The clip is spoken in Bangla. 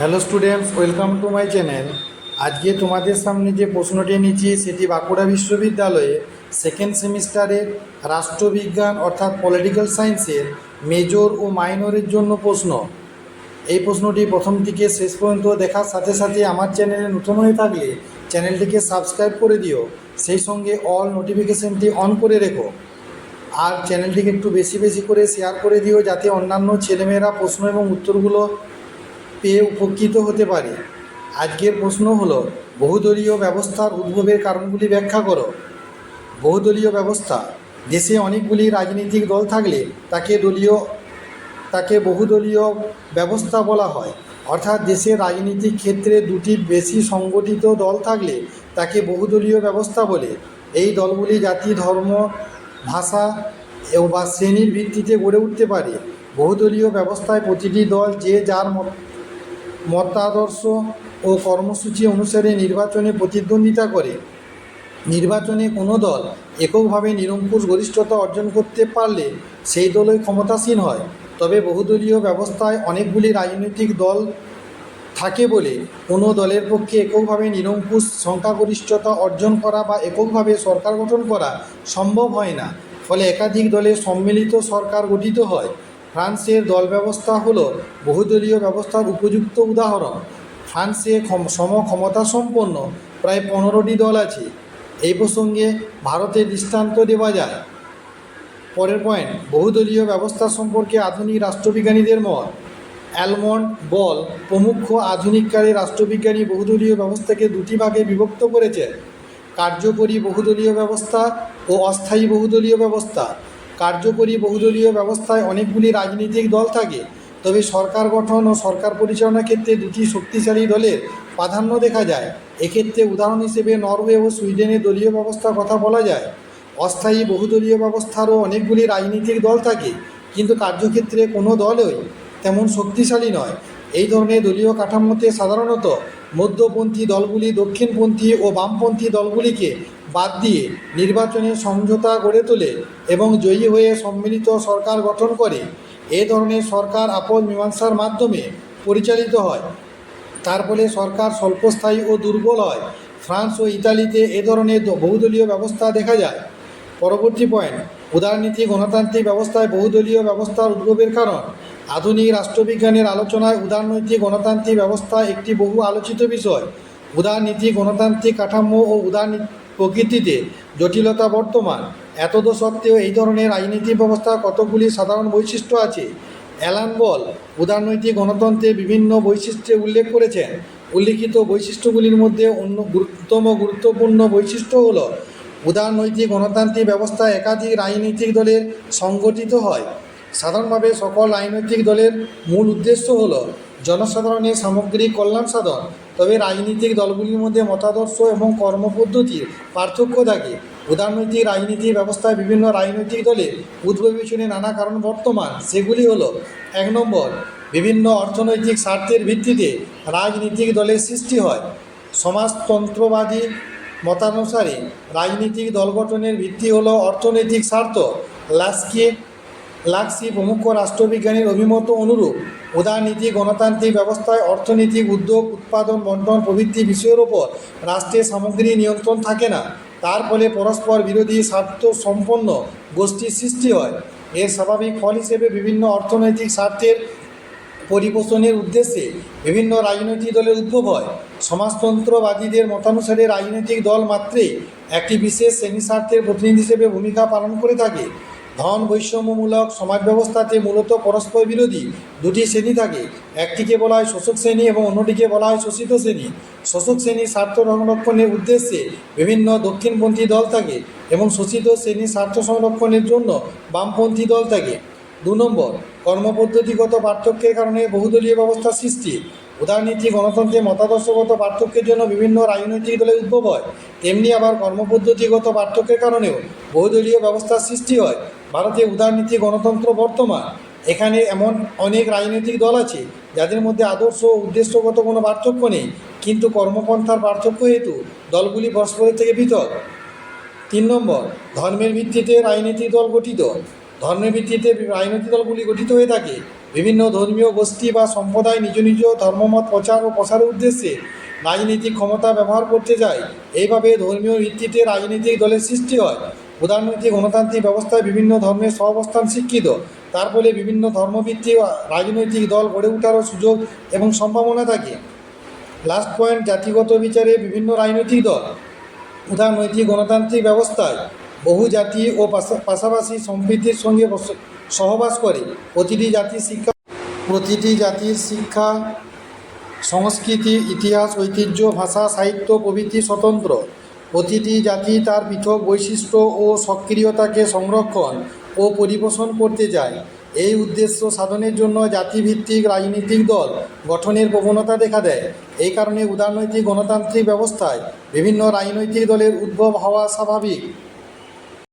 Hello students, welcome to my channel. আজকে তোমাদের সামনে যে প্রশ্নটি এনেছি সেটি বাঁকুড়া বিশ্ববিদ্যালয়ে সেকেন্ড সেমিস্টারের রাষ্ট্রবিজ্ঞান অর্থাৎ পলিটিক্যাল সায়েন্সের মেজর ও মাইনরের জন্য প্রশ্ন। এই প্রশ্নটি প্রথম থেকে শেষ পর্যন্ত দেখার সাথে সাথে আমার চ্যানেলে নতুন হয়ে থাকলে চ্যানেলটিকে সাবস্ক্রাইব করে দিও। সেই সঙ্গে অল নোটিফিকেশনটি অন করে রেখো। আর চ্যানেলটিকে একটু বেশি বেশি করে শেয়ার করে দিও, যাতে অন্যান্য ছেলেমেয়েরা প্রশ্ন এবং উত্তরগুলো পেয়ে উপকৃত হতে পারে। আজকের প্রশ্ন হলো, বহুদলীয় ব্যবস্থার উদ্ভবের কারণগুলি ব্যাখ্যা করো। বহুদলীয় ব্যবস্থা, দেশে অনেকগুলি রাজনৈতিক দল থাকলে তাকে দলীয়, তাকে বহুদলীয় ব্যবস্থা বলা হয়। অর্থাৎ দেশের রাজনীতিক ক্ষেত্রে দুটি বেশি সংগঠিত দল থাকলে তাকে বহুদলীয় ব্যবস্থা বলে। এই দলগুলি জাতি, ধর্ম, ভাষা বা শ্রেণির ভিত্তিতে গড়ে উঠতে পারে। বহুদলীয় ব্যবস্থায় প্রতিটি দল যে যার মতাদর্শ ও কর্মসূচি অনুসারে নির্বাচনে প্রতিদ্বন্দ্বিতা করে। নির্বাচনে কোনো দল এককভাবে নিরঙ্কুশ গরিষ্ঠতা অর্জন করতে পারলে সেই দলই ক্ষমতাসীন হয়। তবে বহুদলীয় ব্যবস্থায় অনেকগুলি রাজনৈতিক দল থাকে বলে কোনো দলের পক্ষে এককভাবে নিরঙ্কুশ সংখ্যাগরিষ্ঠতা অর্জন করা বা এককভাবে সরকার গঠন করা সম্ভব হয় না। ফলে একাধিক দলের সম্মিলিত সরকার গঠিত হয়। ফ্রান্সের দল ব্যবস্থা হল বহুদলীয় ব্যবস্থার উপযুক্ত উদাহরণ। ফ্রান্সে সম ক্ষমতা সম্পন্ন প্রায় পনেরোটি দল আছে। এই প্রসঙ্গে ভারতের দৃষ্টান্ত দেওয়া যায়। পরের পয়েন্ট, বহুদলীয় ব্যবস্থা সম্পর্কে আধুনিক রাষ্ট্রবিজ্ঞানীদের মত, অ্যালমন্ড বল প্রমুখ আধুনিককালের রাষ্ট্রবিজ্ঞানী বহুদলীয় ব্যবস্থাকে দুটি ভাগে বিভক্ত করেছেন। কার্যকরী বহুদলীয় ব্যবস্থা ও অস্থায়ী বহুদলীয় ব্যবস্থা। কার্যকরী বহুদলীয় ব্যবস্থায় অনেকগুলি রাজনৈতিক দল থাকে, তবে সরকার গঠন ও সরকার পরিচালনার ক্ষেত্রে দুটি শক্তিশালী দলের প্রাধান্য দেখা যায়। এক্ষেত্রে উদাহরণ হিসেবে নরওয়ে ও সুইডেনের দলীয় ব্যবস্থার কথা বলা যায়। অস্থায়ী বহুদলীয় ব্যবস্থারও অনেকগুলি রাজনৈতিক দল থাকে, কিন্তু কার্যক্ষেত্রে কোনো দলই তেমন শক্তিশালী নয়। এই ধরনের দলীয় কাঠামোতে সাধারণত মধ্যপন্থী দলগুলি দক্ষিণপন্থী ও বামপন্থী দলগুলিকে বাদ দিয়ে নির্বাচনে সমঝোতা গড়ে তোলে এবং জয়ী হয়ে সম্মিলিত সরকার গঠন করে, এ ধরনের সরকার আপদ মীমাংসার মাধ্যমে পরিচালিত হয়। তার ফলে সরকার স্বল্পস্থায়ী ও দুর্বল হয়। ফ্রান্স ও ইতালিতে এ ধরনের বহুদলীয় ব্যবস্থা দেখা যায়। পরবর্তী পয়েন্ট, উদারনীতি, গণতান্ত্রিক ব্যবস্থায় বহুদলীয় ব্যবস্থার উদ্ভবের কারণ। আধুনিক রাষ্ট্রবিজ্ঞানের আলোচনায় উদারনৈতিক গণতান্ত্রিক ব্যবস্থা একটি বহু আলোচিত বিষয়। উদারনীতি, গণতান্ত্রিক কাঠামো ও উদার প্রকৃতিতে জটিলতা বর্তমান। এতদ সত্ত্বেও এই ধরনের রাজনৈতিক ব্যবস্থা কতগুলি সাধারণ বৈশিষ্ট্য আছে? অ্যালান বল, উদারনৈতিক গণতন্ত্রের বিভিন্ন বৈশিষ্ট্যে উল্লেখ করেছেন। উল্লিখিত বৈশিষ্ট্যগুলির মধ্যে অন্য গুরুত্বতম গুরুত্বপূর্ণ বৈশিষ্ট্য হল, উদারনৈতিক গণতান্ত্রিক ব্যবস্থা একাধিক রাজনৈতিক দলের সংগঠিত হয়। সাধারণভাবে সকল রাজনৈতিক দলের মূল উদ্দেশ্য হল জনসাধারণের সামগ্রিক কল্যাণ সাধন। তবে রাজনৈতিক দলগুলির মধ্যে মতাদর্শ এবং কর্মপদ্ধতির পার্থক্য থাকে। উদারনৈতিক রাজনীতি ব্যবস্থায় বিভিন্ন রাজনৈতিক দলের উদ্ভব নানা কারণ বর্তমান। সেগুলি হলো, এক নম্বর, বিভিন্ন অর্থনৈতিক স্বার্থের ভিত্তিতে রাজনৈতিক দলের সৃষ্টি হয়। সমাজতন্ত্রবাদী মতানুসারে রাজনৈতিক দল গঠনের ভিত্তি হলো অর্থনৈতিক স্বার্থ। লাস্কি লাক্সি প্রমুখ রাষ্ট্রবিজ্ঞানীর অভিমত অনুরূপ। উদারনীতি, গণতান্ত্রিক ব্যবস্থায় অর্থনৈতিক উদ্যোগ, উৎপাদন, বন্টন প্রভৃতি বিষয়ের ওপর রাষ্ট্রের সামগ্রী নিয়ন্ত্রণ থাকে না। তার ফলে পরস্পর বিরোধী, স্বার্থ সম্পন্ন গোষ্ঠীর সৃষ্টি হয়। এর স্বাভাবিক ফল হিসেবে বিভিন্ন অর্থনৈতিক স্বার্থের পরিপোষণের উদ্দেশ্যে বিভিন্ন রাজনৈতিক দলের উদ্ভব হয়। সমাজতন্ত্রবাদীদের মতানুসারে রাজনৈতিক দল মাত্রে একটি বিশেষ শ্রেণি স্বার্থের প্রতিনিধি হিসেবে ভূমিকা পালন করে থাকে। ধন বৈষম্যমূলক সমাজ ব্যবস্থাতে মূলত পরস্পর বিরোধী দুটি শ্রেণি থাকে। একটিকে বলা হয় শোষক শ্রেণি এবং অন্যটিকে বলা হয় শোষিত শ্রেণি। শোষক শ্রেণির স্বার্থ সংরক্ষণের উদ্দেশ্যে বিভিন্ন দক্ষিণপন্থী দল থাকে এবং শোষিত শ্রেণির স্বার্থ সংরক্ষণের জন্য বামপন্থী দল থাকে। দু নম্বর, কর্মপদ্ধতিগত পার্থক্যের কারণে বহুদলীয় ব্যবস্থা সৃষ্টি। উদারনীতি গণতন্ত্রের মতাদর্শগত পার্থক্যের জন্য বিভিন্ন রাজনৈতিক দলের উদ্ভব হয়। তেমনি আবার কর্মপদ্ধতিগত পার্থক্যের কারণেও বহুদলীয় ব্যবস্থার সৃষ্টি হয়। ভারতে উদারনীতি, গণতন্ত্র বর্তমান। এখানে এমন অনেক রাজনৈতিক দল আছে, যাদের মধ্যে আদর্শ ও উদ্দেশ্যগত কোনো পার্থক্য নেই, কিন্তু কর্মপন্থার পার্থক্য হেতু দলগুলি পরস্পরের থেকে পৃথক তিন নম্বর, ধর্মের ভিত্তিতে রাজনৈতিক দল গঠিত। ধর্মের ভিত্তিতে রাজনৈতিক দলগুলি গঠিত হয়ে থাকে। বিভিন্ন ধর্মীয় গোষ্ঠী বা সম্প্রদায় নিজ নিজ ধর্মমত, প্রচার ও প্রসারের উদ্দেশ্যে রাজনৈতিক ক্ষমতা ব্যবহার করতে যায় এইভাবে ধর্মীয় ভিত্তিতে রাজনৈতিক দলের সৃষ্টি হয়। প্রধানমন্ত্রী গণতান্ত্রিক ব্যবস্থায় বিভিন্ন ধর্মের সহাবস্থান শিক্ষিত তার ফলে বিভিন্ন ধর্মভিত্তিক রাজনৈতিক দল গড়ে ওঠারও সুযোগ এবং সম্ভাবনা থাকে। লাস্ট পয়েন্ট, জাতিগত বিচারে বিভিন্ন রাজনৈতিক দল। প্রধানমন্ত্রী গণতান্ত্রিক ব্যবস্থায় বহু জাতি ও পাশা- পাশাপাশি সম্প্রীতির সঙ্গে সহবাস করে। প্রতিটি জাতির শিক্ষা, প্রতিটি জাতির শিক্ষা, সংস্কৃতি, ইতিহাস, ঐতিহ্য, ভাষা, সাহিত্য, প্রভৃতি স্বতন্ত্র। প্রতিটি জাতি তার পৃথক বৈশিষ্ট্য ও সক্রিয়তাকে সংরক্ষণ ও পরিপোষণ করতে চায়। এই উদ্দেশ্য সাধনের জন্য জাতিভিত্তিক রাজনৈতিক দল গঠনের প্রবণতা দেখা দেয়। এই কারণে উদারনৈতিক গণতান্ত্রিক ব্যবস্থায় বিভিন্ন রাজনৈতিক দলের উদ্ভব হওয়া স্বাভাবিক।